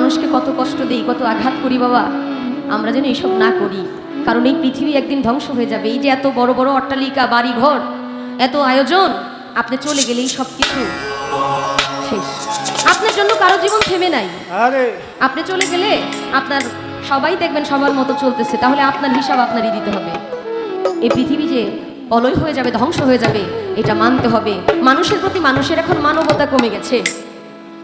মানুষকে কত কষ্ট দেই কত আঘাত করি বাবা। আমরা যেন এইসব না করি। কারণ এই পৃথিবী একদিন ধ্বংস হয়ে যাবে। এই যে এত বড় বড় অট্টালিকা বাড়ি ঘর এত আয়োজন আপনি চলে গেলেই সব কিছু শেষ। আপনার জন্য কারও জীবন থেমে নাই। আপনি চলে গেলে আপনার সবাই দেখবেন সবার মতো চলতেছে। তাহলে আপনার হিসাব আপনারই দিতে হবে। এই পৃথিবী যে অলয় হয়ে যাবে ধ্বংস হয়ে যাবে এটা মানতে হবে। মানুষের প্রতি মানুষের এখন মানবতা কমে গেছে।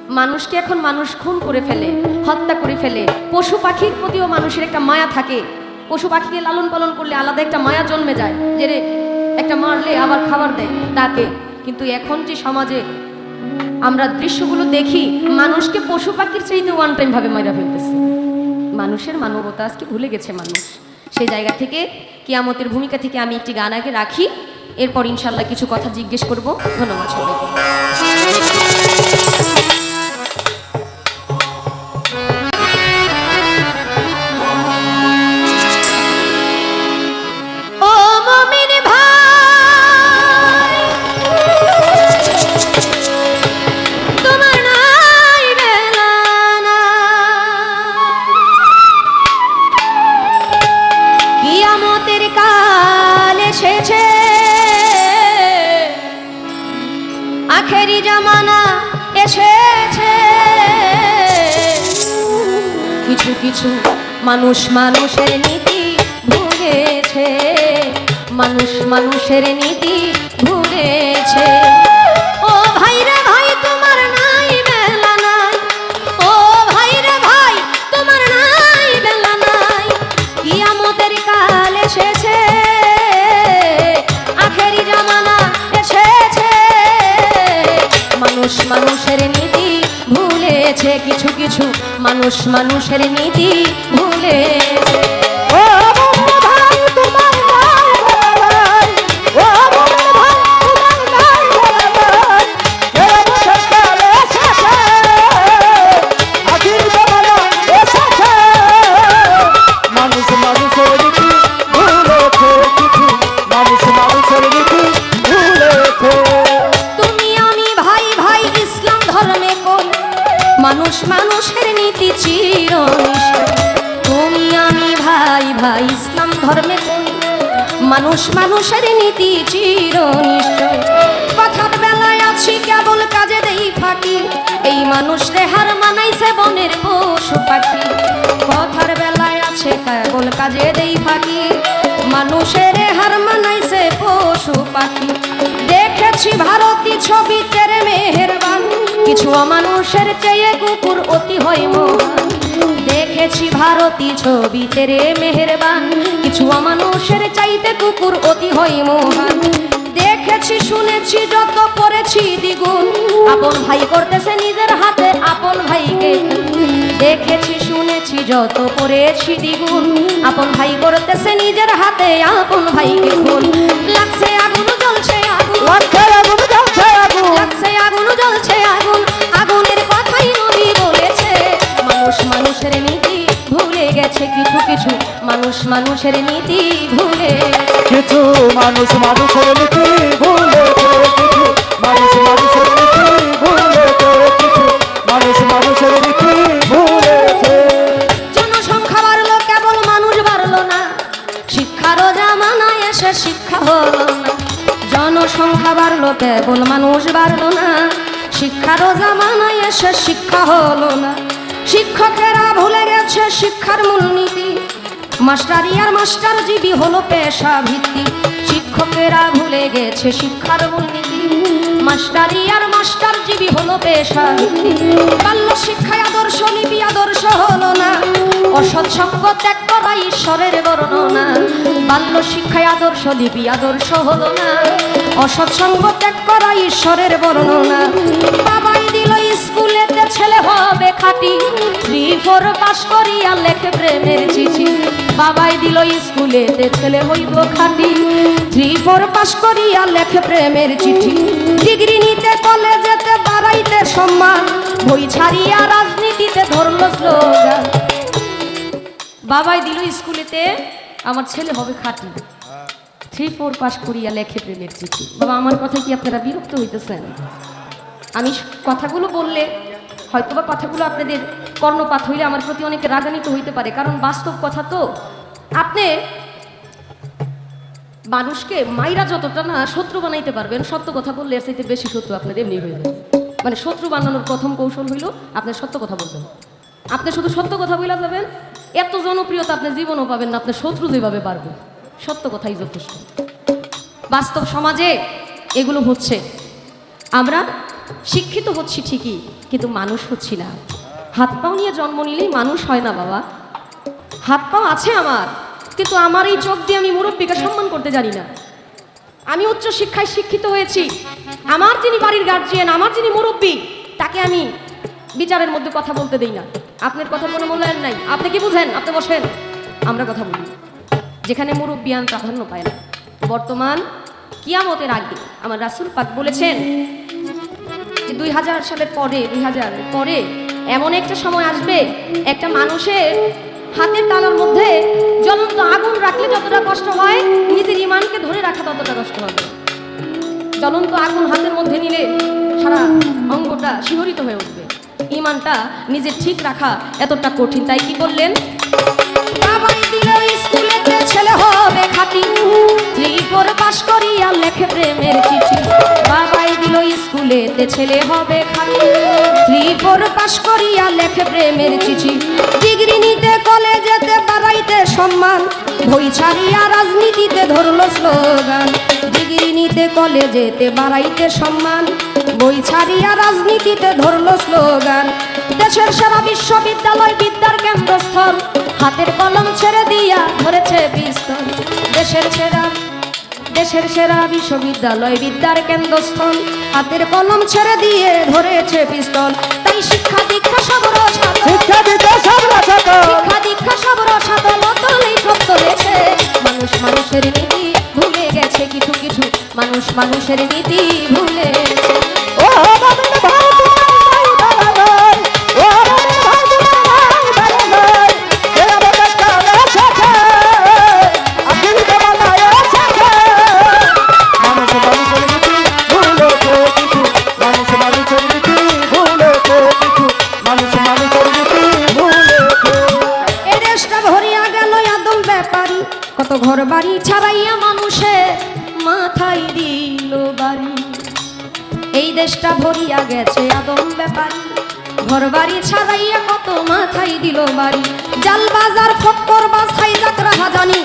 মানুষকে এখন মানুষ খুন করে ফেলে, হত্যা করে ফেলে। পশু পাখির প্রতিও মানুষের একটা মায়া থাকে। পশু পাখিকে লালন পালন করলে আলাদা একটা মায়া জন্মে যায়, যে একটা মারলে আবার খাবার দেয় তাকে। কিন্তু এখন যে সমাজে আমরা দৃশ্যগুলো দেখি, মানুষকে পশু পাখির চাইতে ওয়ান টাইম ভাবে মাইরা ফেলতেছে। মানুষের মানবতা আজকে ভুলে গেছে মানুষ। সেই জায়গা থেকে কিয়ামতের ভূমিকা থেকে আমি একটি গান আগে রাখি। এরপর ইনশাল্লাহ কিছু কথা জিজ্ঞেস করব। ধন্যবাদ সবাইকে। কিছু কিছু মানুষ মানুষের নীতি ভুলেছে মানুষ মানুষের নীতি ভুলেছে মানুষ মানুষের নীতি ভুলেছে মানুষ, মানুষের নীতি চিরনিষ্ঠ। কথার বেলায় আছি, কেবল কাজে দেই ফাঁকি। এই মানুষ রেহার মানাইছে বনের পশু পাখি। কথার বেলায় আছে, কেবল কাজে দেই ফাঁকি। মানুষের হার মানাইছে পশু পাখি। দেখেছি ভারতী ছবি তেরে মেহেরবান। কিছু মানুষের চেয়ে কুকুর অতি হয় মহান। দেখেছি ভারতী ছবি তেরে মেহেরবান। কিছু অমানুষের চাইতে কুকুর অতি হয় মহান। দেখেছি, শুনেছি যত করেছি দ্বিগুণ। আপন ভাই করতেছে নিজের হাতে, আপন ভাইকে। দেখেছি, শুনেছি যত করেছি দ্বিগুণ। আপন ভাই করতেছে নিজের হাতে, আপন ভাইকে খুন। লাগছে, আগুন জ্বলছে, আগুন। মানুষ মানুষের নীতি ভুলে। কিছু মানুষ মানুষের নীতি কিছু। মানুষ মানুষের নীতি কিছু। মানুষ মানুষের নীতি ভুলেছে জনসংখ্যা বাড়লো কেবল মানুষ বাড়লো না। শিক্ষারও জামানায় এসে শিক্ষা হলো না। জনসংখ্যা বাড়লো কেবল মানুষ বাড়লো না। শিক্ষারও জামানায় এসে শিক্ষা হলো না। শিক্ষকেরা ভুলে গেছে শিক্ষার মূলনীতি। মাস্টারি আর মাস্টার জীবী হলো পেশা ভিত্তি শিক্ষকেরা ভুলে গেছে শিক্ষার মূলনীতি। মাস্টারি আর মাস্টার জীবী হলো পেশা ভিত্তি বাল্য শিক্ষায় আদর্শ, লিপি আদর্শ হলো না। অসৎ সঙ্গ ত্যাগ করা ঈশ্বরের বর্ণনা। বাল্য শিক্ষায় আদর্শ, লিপি আদর্শ হলো না। অসৎ সঙ্গ ত্যাগ করা ঈশ্বরের বর্ণনা। বাবাই ফোর পাস করিয়া লেখে প্রেমের চিঠি। বাবাই দিল স্কুলে ছেলে হইব খাটি। থ্রি ফোর পাস করিয়া লেখে প্রেমের চিঠি। ডিগ্রি নিতে, কলেজেতে বাড়াইতে সম্মান। বই ছাড়িয়া রাজনীতিতে ধরল স্লোগান। বাবাই দিল স্কুলেতে, আমার ছেলে হবে খাটি। থ্রি ফোর পাস করিয়া লেখে প্রেমের চিঠি। বাবা, আমার কথা কি আপনারা বিরক্ত হইতেছেন? আমি কথাগুলো বললে হয়তোবা কথাগুলো আপনাদের কর্ণপাত হইলে আমার প্রতি অনেক রাগান্বিত হইতে পারে। কারণ বাস্তব কথা তো, আপনি মানুষকে মাইরা যতটা না শত্রু বানাইতে পারবেন, সত্য কথা বললে এর বেশি শত্রু আপনার এমনি হয়ে মানে শত্রু বানানোর প্রথম কৌশল হইল আপনি সত্য কথা বলবেন। আপনি শুধু সত্য কথা বইলা যাবেন, এত জনপ্রিয়তা আপনি জীবনও পাবেন না আপনার শত্রু যেভাবে পারবে সত্য কথাই যথেষ্ট। বাস্তব সমাজে এগুলো হচ্ছে। আমরা শিক্ষিত হচ্ছি ঠিকই, কিন্তু মানুষ হচ্ছি না। হাত পাও নিয়ে জন্ম নিলেই মানুষ হয় না, বাবা। হাত পাও আছে আমার, কিন্তু আমার এই চোখ দিয়ে আমি মুরব্বীকে সম্মান করতে জানি না। আমি উচ্চ শিক্ষায় শিক্ষিত হয়েছি। আমার যিনি বাড়ির গার্জিয়ান আমার যিনি মুরব্বী, তাকে আমি বিচারের মধ্যে কথা বলতে দেই না। আপনার কথা কোনো মূল্যায়ন নাই। আপনি কি বুঝেন? আপনি বসেন। আমরা কথা বলি। যেখানে মুরব্বিয়ান প্রাধান্য পায় না। বর্তমান কিয়ামতের আগে, আমার রাসুল পাক বলেছেন দুই হাজার সালের পরে, দুই হাজার পরে এমন একটা সময় আসবে, একটা মানুষের হাতের তালার মধ্যে জ্বলন্ত আগুন রাখলে যতটা কষ্ট হয়, নিজের ইমানকে ধরে রাখা ততটা কষ্ট হবে। জ্বলন্ত আগুন হাতের মধ্যে নিলে সারা অঙ্গটা শিহরিত হয়ে উঠবে। ইমানটা নিজের ঠিক রাখা এতটা কঠিন, তাই কি করলেন? স্কুলেতে ছেলে হবে থ্রি ফোর পাশ করিয়া লেখে প্রেমের চিঠি। ডিগ্রি নিতে কলেজেতে বাড়াইতে সম্মান। বই ছাড়িয়া রাজনীতিতে ধরলো স্লোগান। ডিগ্রি নিতে কলেজেতে বাড়াইতে সম্মান। বই ছাড়িয়া রাজনীতিতে ধরলো স্লোগান। দেশের সেরা বিশ্ববিদ্যালয় বিদ্যার কেন্দ্রস্থল। হাতের কলম ছেড়ে দিয়া ধরেছে বিস্তর। দেশের সেরা দেশের সেরা বিশ্ববিদ্যালয় বিদ্যার কেন্দ্রস্থল। হাতের কলম ছেড়ে দিয়ে ধরেছে পিস্তল। তাই শিক্ষা দীক্ষা সব রসাতল। শিক্ষা দিতে সব রসাতল। শিক্ষা দীক্ষা সব রসাতল। তলেই সব চলেছে মানুষ মানুষের নীতি ভুলে গেছে কিছু কিছু। মানুষ মানুষের নীতি ভুলে ও বাবিন ভরিয়া গেছে আদম ব্যাপারী। ঘর বাড়ি ছাড়াইয়া কত মাথায় দিল বাড়ি। জাল বাজার, ফক্কর বাসাই যাক রাহা জানি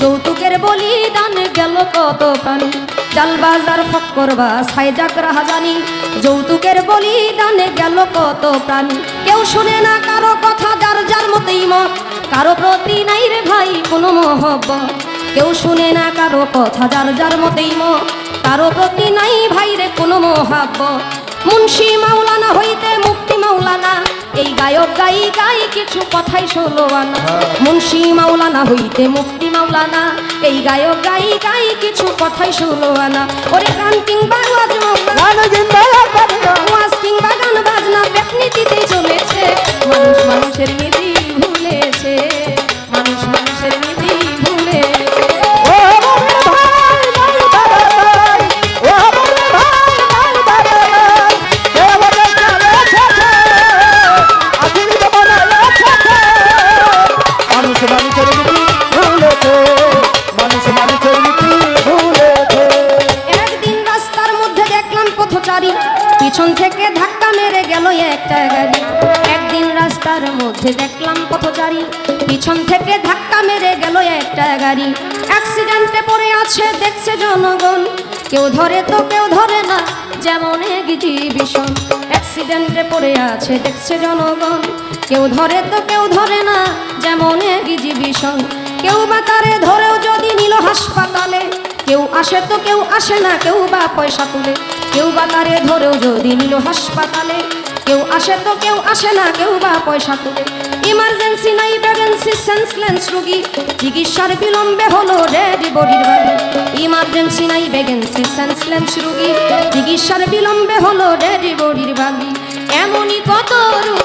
যৌতুকের বলিদান গেল কত প্রাণী জাল বাজার, ফক্কর বাসাই যাক রাহা জানি যৌতুকের বলিদান গেল কত প্রাণী কেউ শুনে না কারও কথা, যার যার মতেই মত। কারও প্রতি নাই রে ভাই কোনো মহব্বত। কেউ শুনে না কারও কথা, যার যার মতেই মত। কারও প্রতি নাই ভাই রে কোনো মহাব্ব। মুন্সি মাওলানা হইতে মুক্তি মাওলানা এই গায়ক গাই গাই কিছু কথাই ষোলো আনা। মুন্সি মাওলানা হইতে মুক্তি মাওলানা এই গায়ক গাই গাই কিছু কথাই ষোলো আনা। ওরে গান কিংবা ওয়াজ কিংবা গান বাজনা ব্যক্তিতে চলেছে। মানুষ মানুষের নীতি ভুলেছে। পথচারী পিছন থেকে ধাক্কা মেরে গেল একটা গাড়ি। একদিন রাস্তার মধ্যে দেখলাম পথচারী। পিছন থেকে ধাক্কা মেরে গেল একটা গাড়ি। অ্যাক্সিডেন্টে পড়ে আছে, দেখছে জনগণ। কেউ ধরে তো কেউ ধরে না, যেমন এক্সিবিশন। অ্যাক্সিডেন্টে পড়ে আছে, দেখছে জনগণ। কেউ ধরে তো কেউ ধরে না, যেমন গিজি এক্সিবিশন। কেউ বা তারে ধরেও যদি নিল হাসপাতালে। কেউ আসে তো কেউ আসে না, কেউ বা পয়সা তুলে। কেউ বা তারে ধরেও যদি নিল হাসপাতালে, কেউ আসে তো কেউ আসে না, কেউ বা পয়সা তুলে। ইমার্জেন্সি নাই ভ্যাকেন্সি সেন্সলেন্স রুগী। চিকিৎসার বিলম্বে হলো রেড বডির বাড়ি ইমার্জেন্সি নাই ভ্যাকেন্সি সেন্সলেন্স রুগী। চিকিৎসার বিলম্বে হলো রেড বডির বাড়ি এমনই কত রুগী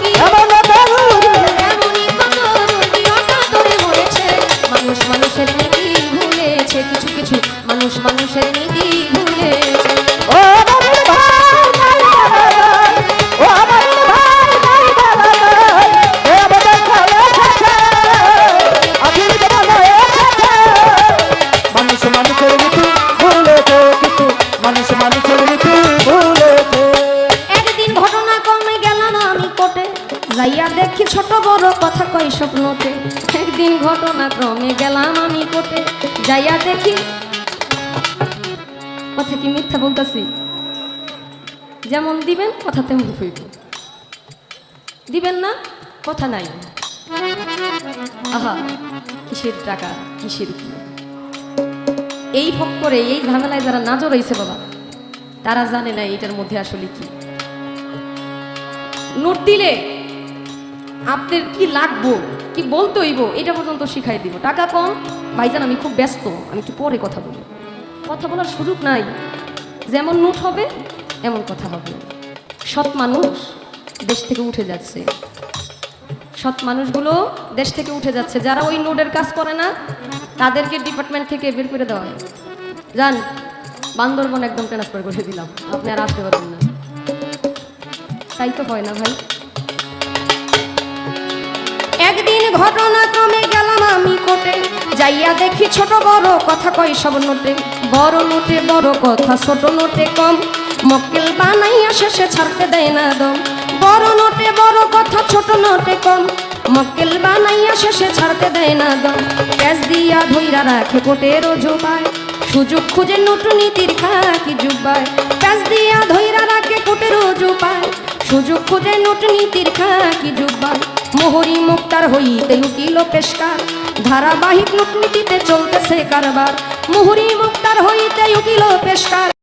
মিথ্যা বলতেছি। যেমন দিবেন, কথা তেমন হইব। দিবেন না, কথা নাই। আহা, কিসের টাকা, কিসের কি? এই ফক করে, এই ঝামেলায় যারা নাজর হয়েছে বাবা, তারা জানে না এটার মধ্যে আসলে কি। নোট দিলে আপনার কি লাগবো, কি বলতে হইব, এটা পর্যন্ত শিখাই দিব। টাকা কম, ভাইজান, আমি খুব ব্যস্ত, আমি একটু পরে কথা বলব কথা বলার সুযোগ নাই। যেমন নোট হবে, এমন কথা হবে। সৎ মানুষ দেশ থেকে উঠে যাচ্ছে। সৎ মানুষগুলো দেশ থেকে উঠে যাচ্ছে। যারা ওই নোটের কাজ করে না, তাদেরকে ডিপার্টমেন্ট থেকে বের করে দেওয়া হয় যান, বান্দরবন একদম ট্রান্সফার করে দিলাম। আপনি আর আসতে পারবেন না। তাই তো হয় না ভাই। একদিন ঘটনাক্রমে গেলাম আমি কোটে যাইয়া দেখি ছোট বড় কথা কই সব নোটে। বড় নোটে বড় কথা, ছোট নোটে কম। মক্কেল বানাইয়া শেষে ছাড়তে দেয় না দম। বড় নোটে বড় কথা, ছোট নোটে কম। মক্কেল বানাইয়া শেষে ছাড়তে দেয় না দম। ক্যাশ দিয়া ধইরা রাখে কোটের জোবায়। সুযোগ খুঁজে নোট নীতির খাকি জুবায় ক্যাশ দিয়া ধৈরা রাখে কোটের জোবায়। সুযোগ খুঁজে নোট নীতির খাকি জুবায় মোহরি মুক্তার হইতে উকিল পেশকার। ধারাবাহিক নোট নীতিতে চলতেছে কারবার। মোহরি মুক্তার হইতে উকিল পেশকার।